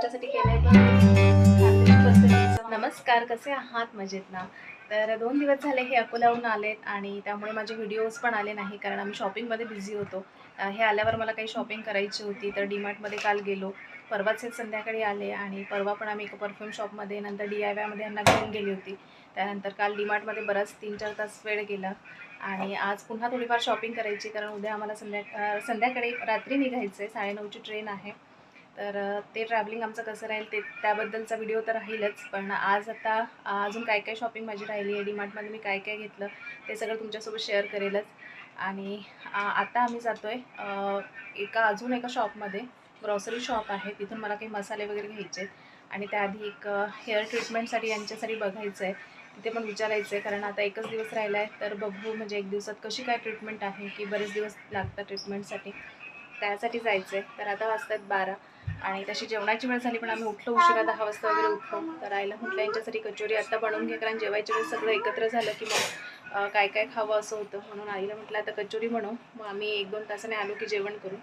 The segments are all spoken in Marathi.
त्यांच्यासाठी केलं नमस्कार कसे आहात? मजेत ना तर दोन दिवस झाले हे अकोल्याहून आलेत आणि त्यामुळे माझे व्हिडिओज पण आले नाही कारण आम्ही शॉपिंगमध्ये बिझी होतो. हे आल्यावर मला काही शॉपिंग करायची होती तर डीमार्टमध्ये काल गेलो. परवाच हे संध्याकाळी आले आणि परवा पण आम्ही एका परफ्यूम शॉपमध्ये नंतर डी आय वायमध्ये यांना घेऊन गेली होती. त्यानंतर काल डीमार्टमध्ये बराच तीन चार तास वेळ गेला आणि आज पुन्हा थोडीफार शॉपिंग करायची कारण उद्या आम्हाला संध्या संध्याकाळी रात्री निघायचं आहे साडेनऊची ट्रेन आहे. तर ते ट्रॅव्हलिंग आमचं कसं राहील ते त्याबद्दलचा व्हिडिओ तर राहीलच. पण आज आता अजून काय काय शॉपिंग माझी राहिली आहे डीमार्टमध्ये मी काय काय घेतलं ते सगळं तुमच्यासोबत शेअर करेलच. आणि आता आम्ही जातो आहे एका अजून एका शॉपमध्ये ग्रॉसरी शॉप आहे तिथून मला काही मसाले वगैरे घ्यायचे आहेत. आणि त्याआधी एक हेअर ट्रीटमेंटसाठी यांच्यासाठी बघायचं आहे. तिथे पण विचारायचं आहे कारण आता एकच दिवस राहिला आहे तर बघू म्हणजे एक दिवसात कशी काय ट्रीटमेंट आहे की बरेच दिवस लागतात ट्रीटमेंटसाठी त्यासाठी जायचं आहे तर आता वाजतात बारा. आणि तशी जेवणाची वेळ झाली पण आम्ही उठलो उशिरा दहा वाजता वगैरे उठलो. तर आईला म्हटलं यांच्यासाठी कचोरी आत्ता बनवून घे कारण जेवायच्या वेळेस सगळं एकत्र झालं की मग काय काय खावं असं होतं. म्हणून आईला म्हटलं आता कचोरी बनव मग आम्ही एक दोन तासाने आलो की जेवण करू.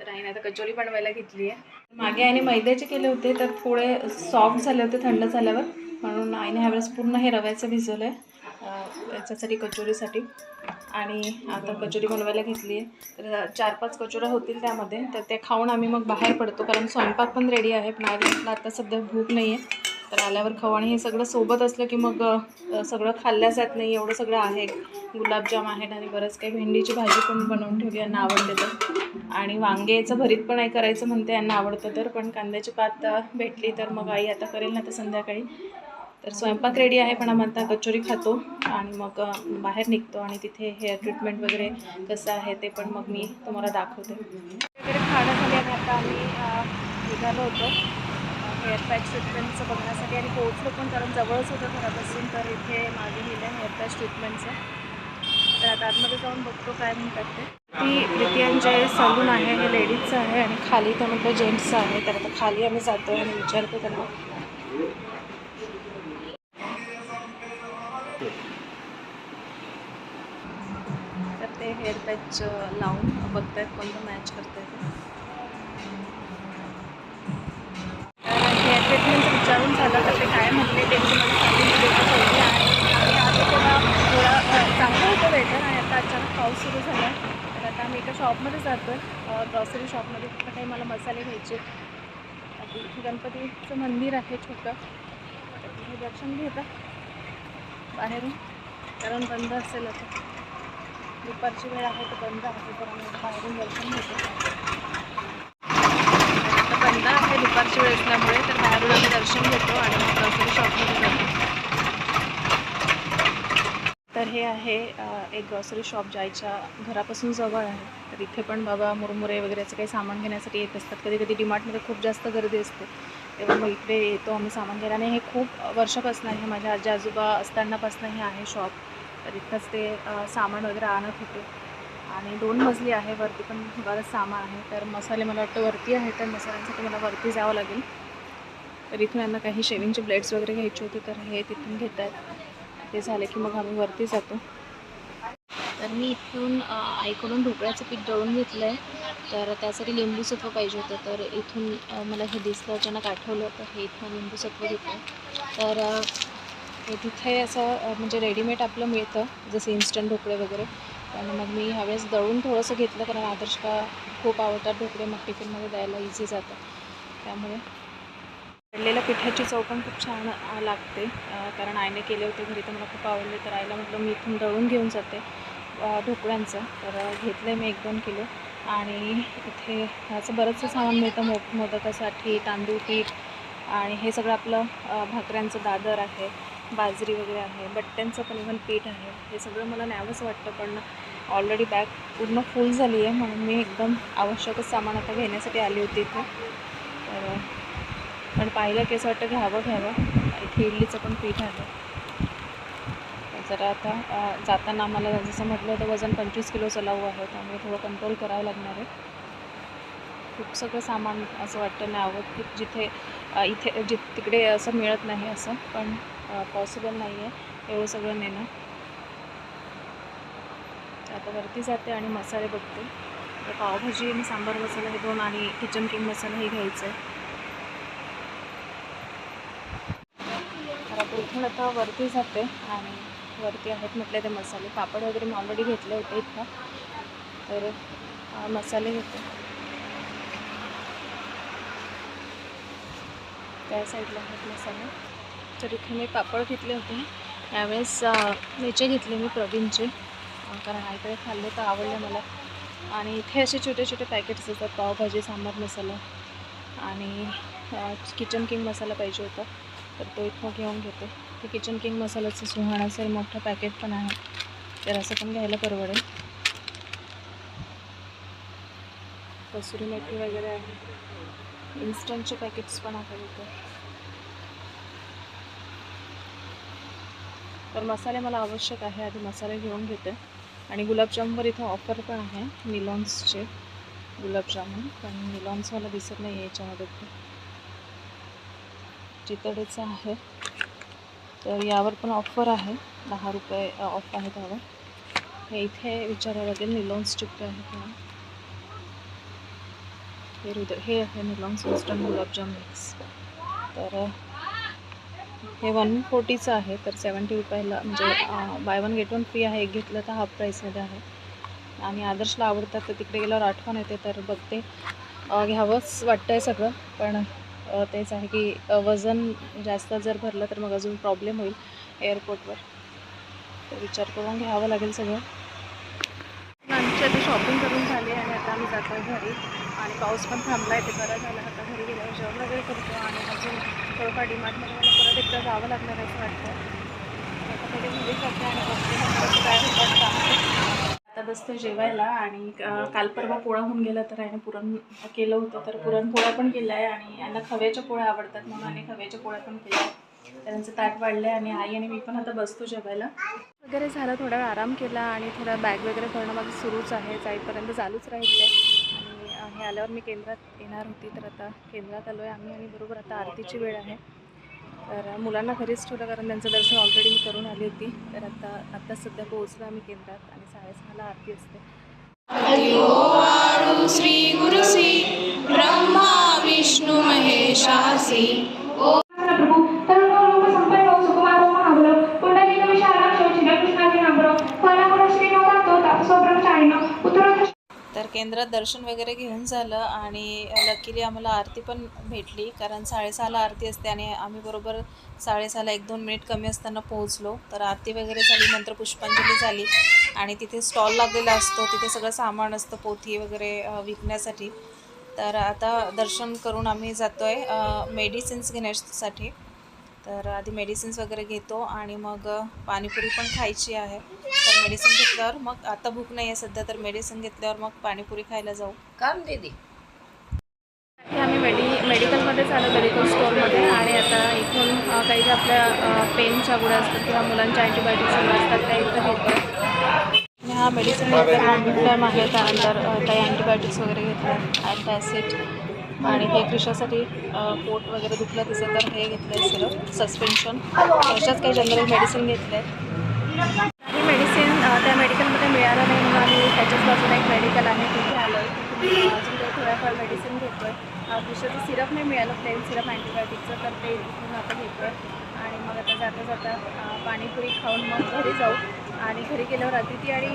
तर आईने आता कचोरी बनवायला घेतली आहे. मागे आईने मैद्याचे केले होते तर थोडे सॉफ्ट झाले होते थंड झाल्यावर. म्हणून आईने ह्यावेळेस पूर्ण हे रव्याचं भिजवलं आहे त्याच्यासाठी कचोरीसाठी. आणि आता कचोरी बनवायला घेतली आहे. तर चार पाच कचोऱ्या होतील त्यामध्ये. तर ते खाऊन आम्ही मग बाहेर पडतो कारण स्वयंपाक पण रेडी आहे. पण आईला आता सध्या भूक नाही आहे तर आल्यावर खाऊ. आणि हे सगळं सोबत असलं की मग सगळं खाल्ल्या जात नाही. एवढं सगळं आहे. गुलाबजाम आहेत आणि बरंच काही. भेंडीची भाजी पण बनवून ठेवली यांना आवडते तर. आणि वांग्याचं भरीत पण आहे करायचं म्हणते यांना आवडतं तर. पण कांद्याची पात भेटली तर मग आई आता करेल ना तर संध्याकाळी. तर स्वयंपाक रेडी आहे पण आम्ही आता कचोरी खातो आणि मग बाहेर निघतो आणि तिथे हेअर ट्रीटमेंट वगैरे कसं आहे ते पण मग मी तुम्हाला दाखवते. वगैरे खाणं झाले आणि आता आम्ही निघालो होतो. हेअर पॅच ट्रीटमेंटचं बघण्यासाठी आणि पोहोचलो पण कारण जवळच होतं घरापासून तर इथे मागे लिहिलं हेअर पॅच ट्रीटमेंटचं तर आता आतमध्ये जाऊन बघतो काय म्हणतात ते. ती प्रितियांचे सलून आहे हे लेडीजचं आहे आणि खाली तर म्हणतो जेंट्सचं आहे. तर आता खाली आम्ही जातो आणि विचारतो त्यांना. तर हेअर पॅच लावून बघतायत कोणतं मॅच करतायत तर हेअर ट्रीटमेंटचं म्हणजे विचारून झालं तर ते काय म्हणले ते मी तुम्हाला आणि आधी थोडा थोडा चांगलं होतं वेटर आणि आता अचानक पाऊस सुरू झाला. तर आता आम्ही एका शॉपमध्ये जातो आहे ग्रॉसरी शॉपमध्ये तिथं काही मला मसाले घ्यायचे. आता इथे गणपतीचं मंदिर आहे छोटं. तर तिथे दर्शन घेता बाहेरून. कारण बंद असेल आता. दुपारची वेळ आहे तर बंद आहे तर आम्ही बाहेरून दर्शन घेतो. आता बंद आहे दुपारची वेळ असल्यामुळे तर बाहेरून आम्ही दर्शन घेतो आणि मग ग्रॉसरी शॉपमध्ये जातो. तर हे आहे एक ग्रॉसरी शॉप जायच्या घरापासून जवळ आहे. तर इथे पण बाबा मुरमुरे वगैरे असं काही सामान घेण्यासाठी येत असतात. कधी कधी डिमार्टमध्ये खूप जास्त गर्दी असते. तेव्हा मग इकडे येतो आम्ही सामान घ्यायला आणि हे खूप वर्षापासून आहे. माझ्या आजी आजोबा असतानापासून हे आहे शॉप तर इथंच ते सामान वगैरे आणत होते. आणि दोन मजली आहे वरती पण बरंच सामान आहे. तर मसाले मला वाटतं वरती आहे तर मसाल्यांसाठी मला वरती जावं लागेल. तर इथून यांना काही शेविंगचे ब्लेड्स वगैरे घ्यायचे होते तर हे तिथून घेत आहेत ते झाले की मग आम्ही वरती जातो. तर मी इथून आईकडून ढोकळ्याचं पीठ दळून घेतलं आहे तर त्यासाठी लिंबू सत्व पाहिजे होतं. तर इथून मला हे दिसलं अचानक आठवलं तर हे इथून लिंबू सत्व घेतलं तर तिथे असं म्हणजे रेडीमेड आपलं मिळतं जसं इन्स्टंट ढोकळे वगैरे. पण मग मी ह्यावेळेस दळून थोडंसं घेतलं कारण आदर्श का खूप आवडतात ढोकळे मग टिफिनमध्ये द्यायला इझी जातं. त्यामुळे पडलेल्या पिठाची चव पण खूप छान लागते. कारण आईने केले होते घरी तर मला खूप आवडले. तर आईला म्हटलं मी इथून दळून घेऊन जाते ढोकळ्यांचं. तर घेतलं आहे मी एक दोन किलो. आणि इथे ह्याचं बरंचसं सामान मिळतं मो मोदकासाठी तांदूळ पीठ आणि हे सगळं आपलं भाकऱ्यांचं दादर आहे. बाजरी वगैरे आहे बट्ट्यांचं पण इव्हन पीठ आहे. हे सगळं मला न्यावंच वाटतं पण ऑलरेडी बॅग पूर्ण फुल झाली आहे म्हणून मी एकदम आवश्यकच सामान आता घेण्यासाठी आली होती इथे. तर पण पाहिलं की असं वाटतं घ्यावं घ्यावं. इथे इडलीचं पण पीठ आहे. जरा आता जाताना आम्हाला जसं म्हटलं होतं वजन पंचवीस किलोचं लावू आहे त्यामुळे थोडं कंट्रोल करावं लागणार आहे. खूप सगळं सामान असं वाटतं न्यावं की जिथे इथे जि तिकडे असं मिळत नाही असं पण पॉसिबल नाही आहे एवढं सगळं नेणं. आता वरती जाते आणि मसाले बघते. तर पावभाजी आणि सांबार मसाला हे दोन आणि किचन किंग मसाला हे घ्यायचं आहे इथून आता वरती जाते आणि वरती आहेत म्हटले ते मसाले. पापड वगैरे मी ऑलरेडी घेतले होते इथं. तर मसाले घेते. त्या साईडला आहेत मसाले. तर इथे मी पापड घेतले होते. यावेळेस याचे घेतले मी प्रवीणचे. कारण आईकडे खाल्ले तर आवडले मला. आणि इथे असे छोटे छोटे पॅकेट्स असतात पावभाजी सांबार मसाला. आणि किचन किंग मसाला पाहिजे होता. तर तो इथं घेऊन घेते. ते किचन किंग मसाल्याचं सुहाणाचं मोठं पॅकेट पण आहे. तर असं पण घ्यायला परवडेल. कसुरी मेथी वगैरे आहे. इन्स्टंटचे पॅकेट्स पण आहेत इथे. तर मसाले मला आवश्यक आहे आधी मसाले घेऊन घेते. आणि गुलाबजामवर इथं ऑफर पण आहे निलॉन्सचे गुलाबजामुन पण निलॉन्स मला दिसत नाही आहे याच्यामध्ये चितडेचं आहे तर यावर पण ऑफर आहे. दहा रुपये ऑफ आहे त्यावर. हे इथे विचारावं लागेल निलॉन्स चिकटे आहे का? हे हृदय हे आहे निलॉन्स वेस्टर्न गुलाबजाम मिक्स तर हे वन फोर्टीचं आहे तर सेवन्टी रुपयाला म्हणजे buy one get one free आहे एक घेतलं तर हाफ प्राईसमध्ये आहे. आणि आदर्शला आवडतात तर तिकडे गेल्यावर आठवण येते तर बघते. घ्यावंच वाटतं आहे सगळं पण तेच आहे की वजन जास्त जर भरलं तर मग अजून प्रॉब्लेम होईल एअरपोर्टवर तर विचार करून घ्यावं लागेल सगळं. आमची आता शॉपिंग करून झाली आणि आता आम्ही जातो घरी. आणि पाऊस पण थांबला आहे ते बरं झालं. आता घरी गेल्यावर जेवण वगैरे करतो आणि अजून थोडंफार डिमार्टमध्ये मला परत एकदा जावं लागणार असं वाटतं आता आणि काय आता बसतो जेवायला आणि काल परवा पोळा होऊन गेला तर आहे पुरण केलं होतं तर पुरणपोळ्या पण केला आहे आणि यांना खव्याच्या पोळ्या आवडतात म्हणून आणि खव्याच्या पोळ्या पण केल्या आहे त्यांचं ताट वाढलं आणि आई आणि मी पण आता बसतो जेवायला. वगैरे झालं थोडा वेळ आराम केला आणि थोडा बॅग वगैरे करणं माझं सुरूच आहे. जाईपर्यंत चालूच राहील हे आल्यावर मी केंद्रात येणार होती तर आता केंद्रात आलो आहे आम्ही आणि बरोबर आता आरतीची वेळ आहे. तर मुलांना घरीच ठेवलं कारण त्यांचं दर्शन ऑलरेडी मी करून आली होती. तर आता आत्ता सध्या पोहोचलो आम्ही केंद्रात आणि साडेसहाला आरती असते. श्री गुरुसी ब्रह्मा विष्णू महेशासी. केंद्रात दर्शन वगैरे घेऊन झालं आणि लकीली आम्हाला आरती पण भेटली कारण साडेसहाला आरती असते आणि आम्ही बरोबर साडेसहाला एक दोन मिनिट कमी असताना पोहोचलो. तर आरती वगैरे झाली नंतर पुष्पांजली झाली आणि तिथे स्टॉल लागलेला असतो तिथे सगळं सामान असतं पोथी वगैरे विकण्यासाठी. तर आता दर्शन करून आम्ही जातो आहे मेडिसिन्स घेण्यासाठी. तर आधी मेडिसिन्स वगैरे घेतो आणि मग पाणीपुरी पण खायची आहे. मेडिसिन घेतल्यावर मग आता भूक नाही आहे सध्या तर मेडिसिन घेतल्यावर मग पाणीपुरी खायला जाऊ. काम दीदी. आम्ही मेडि मेडिकलमध्येच आलो मेडिकल स्टोअरमध्ये आणि आता इथून काही ज्या आपल्या पेनच्या गोळ्या असतात किंवा मुलांच्या अँटीबायोटिक्स असतात त्या इथं घेतो आणि हा मेडिसिन घेतला. मॉन्बिफ्लॅम आहे त्यानंतर काही अँटीबायोटिक्स वगैरे घेतलं अँटॅसिड आणि हे क्रिशासाठी पोट वगैरे दुखलं तिचं तर हे घेतलं आहे सिरप सस्पेन्शन अशाच काही जनरल मेडिसिन घेतले आहेत ही मेडिसिन अ, त्या मेडिकलमध्ये मिळालं नाही म्हणून आम्ही त्याच्याच बाजूला एक मेडिकल आहे तिथे आलो आहे अजून काही थोड्याफार मेडिसिन घेतो आहे विषयाचं सिरप नाही मिळालं प्लेन सिरप अँटीबायोटिकचं तर ते इथून आता घेतो आहे आणि मग आता जाता जाता पाणीपुरी खाऊन मग घरी जाऊ. आणि घरी गेल्यावर अदिती आणि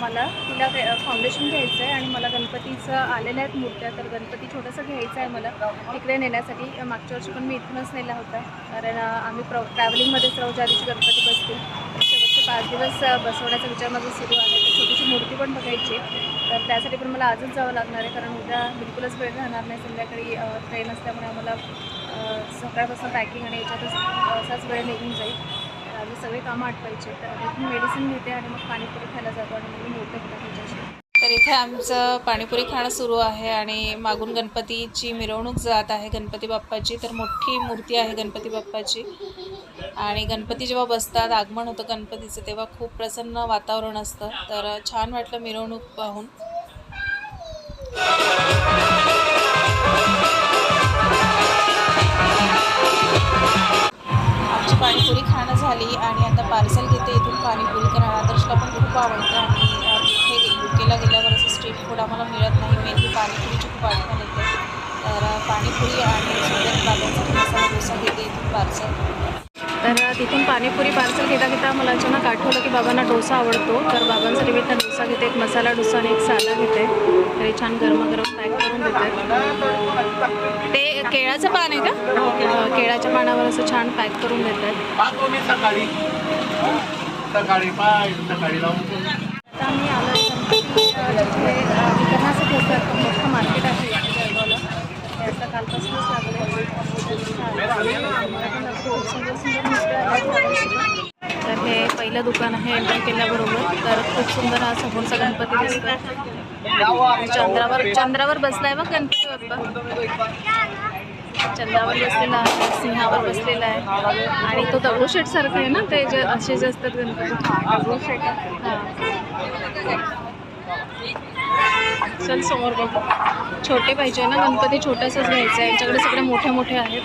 मला तिला फाउंडेशन घ्यायचं आहे आणि मला गणपतीचं आलेल्या आहेत मूर्त्या तर गणपती छोटंसं घ्यायचं आहे मला. तिकडे नेण्यासाठी मागच्या वर्षी पण मी इथूनच नेला होता. कारण आम्ही प्र ट्रॅव्हलिंगमध्येच राहू ज्या दिवशी गणपती बसतील. पाच दिवस बसवण्याचा विचार माझा सुरू आहे. तर छोटीशी मूर्ती पण बघायची तर त्यासाठी पण मला आजच जावं लागणार आहे. कारण उद्या बिलकुलच वेळ राहणार नाही. संध्याकाळी ट्रेन असल्यामुळे आम्हाला सकाळपासून पॅकिंग आणि याच्यातच असाच वेळ निघून जाईल. तर आम्ही सगळे कामं आटवायचे तर मी मेडिसिन घेते आणि मग पाणीपुरी खायला जातो आणि मी मोठं होतं त्याच्याशी तर इथे आमचं पाणीपुरी खाणं सुरू आहे आणि मागून गणपतीची मिरवणूक जात आहे. गणपती बाप्पाची तर मोठी मूर्ती आहे गणपती बाप्पाची. आणि गणपती जेव्हा बसतात आगमन होतं गणपतीचं तेव्हा खूप प्रसन्न वातावरण असतं. तर छान वाटलं मिरवणूक पाहून. आमची पाणीपुरी खाणं झाली आणि आता पार्सल घेते. इथून पाणीपुरी कारण आदर्शला पण खूप आवडतं. आणि अ, इथे यू केला गेल्यावर असं स्ट्रीट फूड आम्हाला मिळत नाही. मेनली पाणीपुरीची खूप आठवण येते. तर पाणीपुरी आणि सोबत बाबांचा मसाला डोसा घेते इथून पार्सल तर तिथून पाणीपुरी पार्सल घेता घेता मला अचानक आठवलं की बाबांना डोसा आवडतो. तर बाबांसाठी मी इथं डोसा घेते एक मसाला डोसा आणि एक साधा घेते. तरी छान गरमागरम पॅक करून देतात ते केळाचं पान आहे का? अं, केळाच्या पानावर असं छान पॅक करून देतात सकाळी. सकाळी पाय सकाळी लावून आता आम्ही आलो आहे असं मोठं मार्केट आहे इथे जळगावला हे असं कालपासूनच लागलं तर हे पहिलं दुकान आहे एंटर केल्याबरोबर. तर खूप सुंदर हा समोरचा गणपती दिसतो चंद्रावर चंद्रावर बसलाय बघ गणपती बाप्पा. चंद्रावर बसलेला आहे सिंहावर बसलेला आहे. आणि तो दगडूशेठ सारखा आहे ना ते जे असे जे असतात गणपती. दगडूशेठ चल समोर बघू. छोटे पाहिजे ना गणपती छोटासाच घ्यायचा आहे. यांच्याकडे सगळे मोठे मोठे आहेत.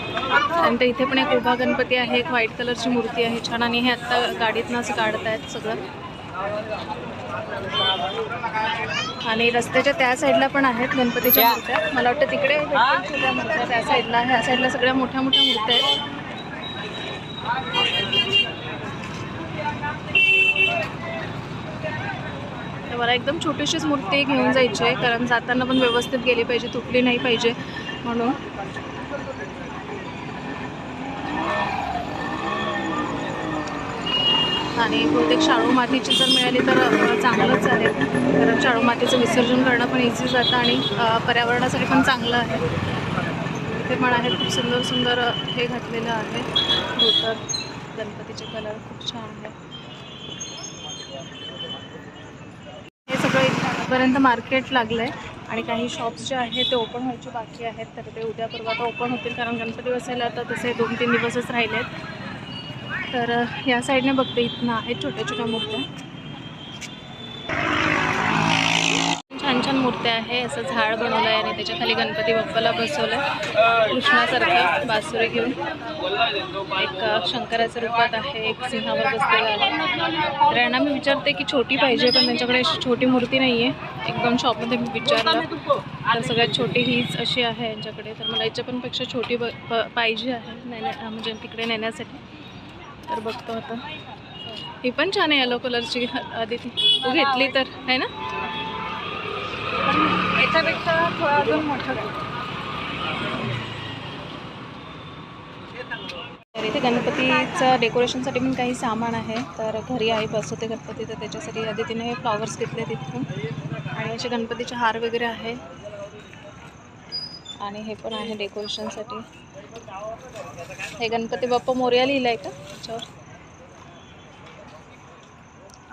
त्यानंतर इथे पण एक उभा गणपती आहे एक व्हाईट कलरची मूर्ती आहे. छान आणि हे आत्ता गाडीतनं असं काढतायत सगळं. आणि रस्त्याच्या त्या साईडला पण आहेत गणपतीच्या मूर्त्या. मला वाटतं तिकडे मूर्त्या त्या साईडला ह्या साईडला सगळ्या मोठ्या मोठ्या मूर्त्या आहेत. मला एकदम छोटीशीच मूर्ती घेऊन जायची आहे कारण जाताना पण व्यवस्थित गेली पाहिजे तुटली नाही पाहिजे म्हणून. आणि बहुतेक शाळू मातीची जर मिळाली तर चांगलंच आहे कारण शाळू मातीचं विसर्जन करणं पण इझी जातं आणि पर्यावरणासाठी पण चांगलं आहे. इथे पण आहे खूप सुंदर सुंदर हे घातलेलं आहे. धोतर गणपतीचे कलर खूप छान आहे हे आजपर्यंत मार्केट लागलं आहे आणि काही शॉप्स जे आहेत ते ओपन व्हायचे बाकी आहेत. तर ते उद्या परवा आता ओपन होतील कारण गणपती बसायला आता तसे दोन तीन दिवसच राहिले आहेत तर या साईडने बघते. इथनं आहेत छोट्या छोट्या मुर्त्या छान मूर्ती मूर्त्या आहे. असं झाड बनवलं आहे आणि त्याच्याखाली गणपती बाप्पाला बसवलं आहे बासुरी घेऊन. एक शंकराच्या रूपात आहे. एक सिंहावर बसलेला आहे. तर यांना मी विचारते की छोटी पाहिजे पण त्यांच्याकडे अशी छोटी मूर्ती नाही आहे एकदम शॉपमध्ये मी विचारलं. तर सगळ्यात छोटी हीच अशी आहे यांच्याकडे. तर मला याच्यापणपेक्षा छोटी ब प- पाहिजे आहे. नेण्या म्हणजे तिकडे नेण्यासाठी. तर बघतो आता. ही पण छान आहे येलो कलरची आदिती. तू घेतली तर आहे ना? याच्यापेक्षा थोडा अजून मोठा तर इथे गणपतीचं डेकोरेशनसाठी पण काही सामान आहे. तर घरी आहे बसवते गणपती तर त्याच्यासाठी आदितीने फ्लॉवर्स घेतले तिथून आणि असे गणपतीचे हार वगैरे आहे. आणि हे पण आहे डेकोरेशनसाठी हे गणपती बाप्पा मोर्या लिहिलं आहे का? त्याच्यावर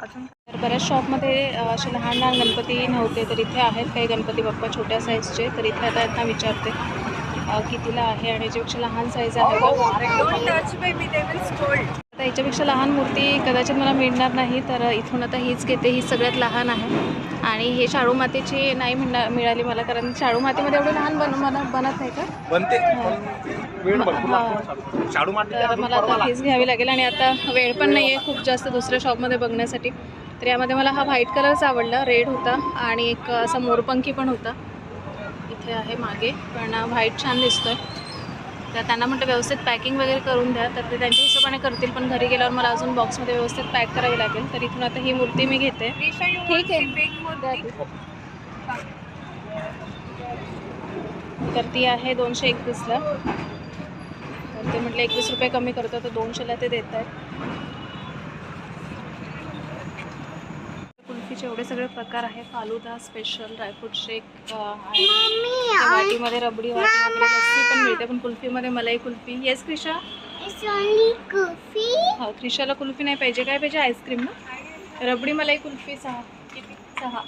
अजून? तर बऱ्याच शॉपमध्ये असे लहान लहान गणपती नव्हते तर इथे आहेत काही गणपती बाप्पा छोट्या साईजचे तर इथे आता यांना विचारते कितीला आहे आणि याच्यापेक्षा लहान साईज आहे आता याच्यापेक्षा लहान मूर्ती कदाचित मला मिळणार नाही तर इथून आता हीच घेते ही सगळ्यात लहान आहे. आणि हे शाडू मातीची नाही म्हणणार मिळाली मला कारण शाडू मातीमध्ये एवढं लहान बन मला बनत नाही का? बनते. वेळ भरपूर. लागतो. शाडू माती तर मला आता हीच घ्यावी लागेल आणि आता वेळ पण नाही आहे खूप जास्त दुसऱ्या शॉपमध्ये बघण्यासाठी. तर यामध्ये मला हा व्हाईट कलरचा आवडला रेड होता आणि एक असा मोरपंखी पण होता. इथे आहे मागे पण व्हाईट छान दिसतोय. तर त्यांना म्हटलं व्यवस्थित पॅकिंग वगैरे करून द्या. तर ते त्यांच्या हिशोबाने करतील पण घरी गेल्यावर मला अजून बॉक्समध्ये व्यवस्थित पॅक करावी लागेल. तर इथून आता ही मूर्ती मी घेते. ठीक आहे. तर ती आहे दोनशे एकवीसला. तर ते म्हटलं एकवीस रुपये कमी करतो तर दोनशेला ते देत आहेत कुल्फीचे एवढे सगळे प्रकार आहे फालुदा स्पेशल ड्रायफ्रूट शेक त्या वाटीमध्ये रबडी वाटी वगैरे लस्सी पण मिळते पण कुल्फीमध्ये मलाई कुल्फी. येस क्रिशा? हा क्रिशाला कुल्फी नाही पाहिजे. काय पाहिजे? आईस्क्रीम ना? रबडी मलाई कुल्फी सहा किती? सहा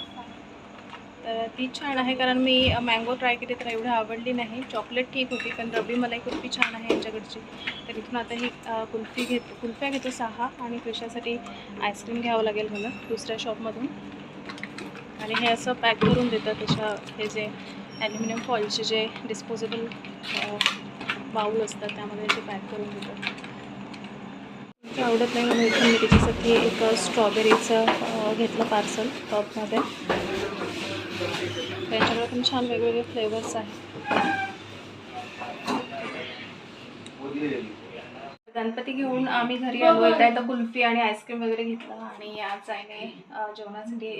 तर ती छान आहे कारण मी मँगो ट्राय केली तर एवढी आवडली नाही. चॉकलेट ठीक होती पण रबी मलाई कुल्फी छान आहे यांच्याकडची. तर इथून आता ही कुल्फी घेत कुल्फ्या घेतो सहा आणि क्रिशासाठी आईस्क्रीम घ्यावं लागेल मला दुसऱ्या शॉपमधून. आणि हे असं पॅक करून देतात त्याच्या हे जे ॲल्युमिनियम फॉईलचे जे डिस्पोजेबल बाऊल असतात त्यामध्ये ते पॅक करून देतात. आवडत नाही म्हणून इथून मी त्याच्यासाठी एक स्ट्रॉबेरीचं घेतलं पार्सल टॉपमध्ये त्यांच्याकडे पण छान वेगवेगळे फ्लेवर्स आहेत. गणपती घेऊन आम्ही घरी आलो. येता येता कुल्फी आणि आईस्क्रीम वगैरे घेतलं आणि आज आईने जेवणासाठी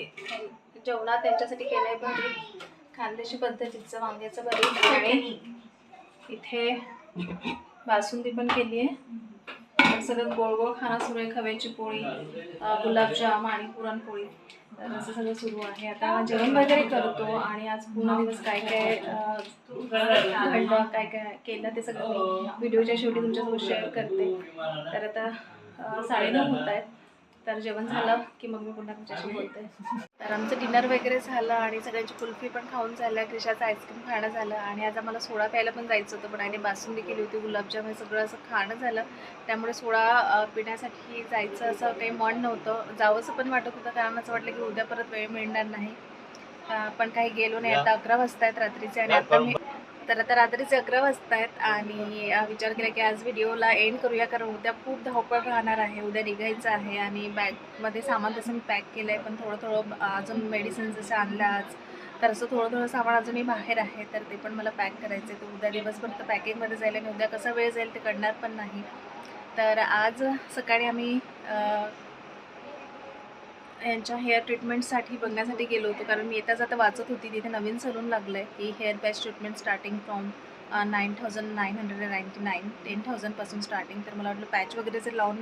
जेवणात त्यांच्यासाठी केलं आहे भरीत खानदेशी पद्धतीचं वांग्याचं भरी इथे बासुंदी पण केली आहे सगळं गोळ गोळ खाणं सुरू आहे खव्याची पोळी गुलाबजाम आणि पुरणपोळी तर असं सगळं सुरू आहे. आता जेवण वगैरे करतो आणि आज पूर्ण दिवस काय काय घडलं काय काय केलं ते सगळं व्हिडिओच्या शेवटी तुमच्यासोबत शेअर करते. तर आता साडेनऊ होत आहेत. तर जेवण झालं की मग मी पुन्हा तुमच्याशी बोलते. तर आमचं डिनर वगैरे झालं आणि सगळ्यांची कुल्फी पण खाऊन झालं क्रिशाचं आईस्क्रीम खाणं झालं आणि आज आम्हाला सोडा प्यायला पण जायचं होतं पण आईने बासुंदी केली होती गुलाबजाम हे सगळं असं खाणं झालं. त्यामुळे सोडा अं, पिण्यासाठी जायचं असं काही मन नव्हतं. जावंसं पण वाटत होतं कारण असं वाटलं की उद्या परत वेळ मिळणार नाही. पण काही गेलो नाही. आता अकरा वाजता आहेत रात्रीचे आणि आता मी तर आता रात्रीचे अकरा वाजता आहेत आणि विचार केला की आज व्हिडिओला एंड करूया कारण उद्या खूप धावपळ राहणार आहे. उद्या निघायचं आहे आणि बॅगमध्ये सामान तसं मी पॅक केलं आहे पण थोडं थोडं अजून मेडिसिन जसं आणलं आज तर असं थोडं थोडं सामान अजूनही बाहेर आहे तर ते पण मला पॅक करायचं आहे तर उद्या दिवसभर तर पॅकिंगमध्ये जाईल आणि उद्या कसा वेळ जाईल ते कळणार पण नाही. तर आज सकाळी आम्ही यांच्या हेअर ट्रीटमेंटसाठी बघण्यासाठी गेलो होतो. कारण मी येता जाता वाचत होती. तिथे नवीन सलून लागलं आहे की hair batch treatment starting from nine thousand nine hundred and ninety nine ten थाउजंडपासून starting तर मला वाटलं पॅच वगैरे जर लावून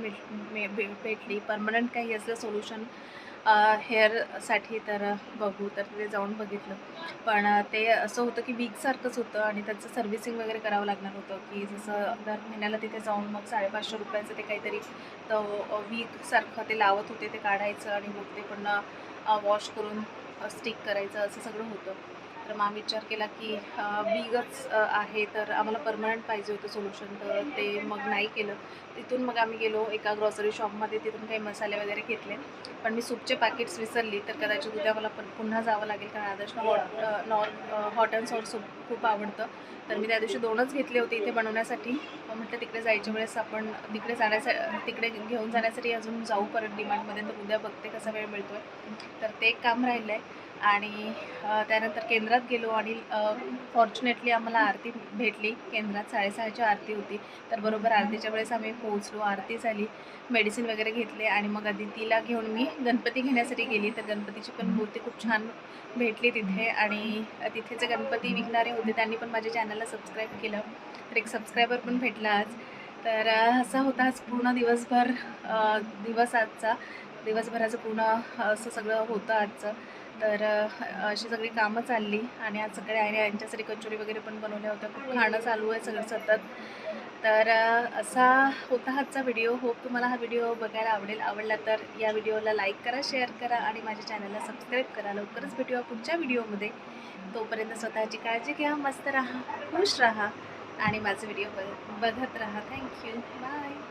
भेट भेटली परमनंट काही असलं सोल्युशन हेअरसाठी तर बघू तर तिथे जाऊन बघितलं. पण ते असं होतं की वीकसारखंच होतं आणि त्याचं सर्व्हिसिंग वगैरे करावं लागणार होतं की जसं दर महिन्याला तिथे जाऊन मग साडेपाचशे रुपयाचं ते काहीतरी तर वीकसारखं ते लावत होते ते काढायचं आणि मग ते पुन्हा वॉश करून स्टिक करायचं असं सगळं होतं. तर मग आम्ही विचार केला की बिगच आहे तर आम्हाला परमनंट पाहिजे होतं सोल्युशन तर ते मग नाही केलं. तिथून मग आम्ही गेलो एका ग्रॉसरी शॉपमध्ये तिथून काही मसाले वगैरे घेतले. पण मी सूपचे पॅकेट्स विसरली तर कदाचित उद्या मला पण पुन्हा जावं लागेल कारण आदर्शला hot north hot and sour soup खूप आवडतं. तर मी त्या दिवशी दोनच घेतले होते इथे बनवण्यासाठी. मग म्हटलं तिकडे जायच्या वेळेस आपण तिकडे जाण्यासाठी तिकडे घेऊन जाण्यासाठी अजून जाऊ परत डिमांडमध्ये तर उद्या बघते कसा वेळ मिळतो आहे तर ते एक काम राहिलं आहे आणि त्यानंतर केंद्रात गेलो आणि फॉर्च्युनेटली आम्हाला आरती भेटली. केंद्रात साडेसहाची आरती होती. तर बरोबर आरतीच्या वेळेस आम्ही पोहोचलो आरती झाली मेडिसिन वगैरे घेतले आणि मग अदितीला घेऊन मी गणपती घेण्यासाठी गेली. तर गणपतीची पण मूर्ती खूप छान भेटली तिथे आणि तिथे जे गणपती विकणारे होते त्यांनी पण माझ्या चॅनलला सबस्क्राईब केलं. तर एक सबस्क्रायबर पण भेटला आज. तर असा होता आज पूर्ण दिवसभर दिवस आजचा. दिवसभराचं पूर्ण असं सगळं होतं आजचं. तर अशी सगळी कामं चालली आणि आज सगळे आईने यांच्यासाठी कचोरी वगैरे पण बनवल्या होत्या. खूप खाणं चालू आहे सगळं सतत. तर असा होता आजचा व्हिडिओ. होप तुम्हाला हा व्हिडिओ बघायला आवडेल. आवडला तर या व्हिडिओला लाईक करा शेअर करा आणि माझ्या चॅनलला सबस्क्राईब करा. लवकरच भेटूया पुढच्या व्हिडिओमध्ये. तोपर्यंत स्वतःची काळजी घ्या मस्त राहा खुश राहा आणि माझे व्हिडिओ बघ बघत राहा. Thank you. बाय.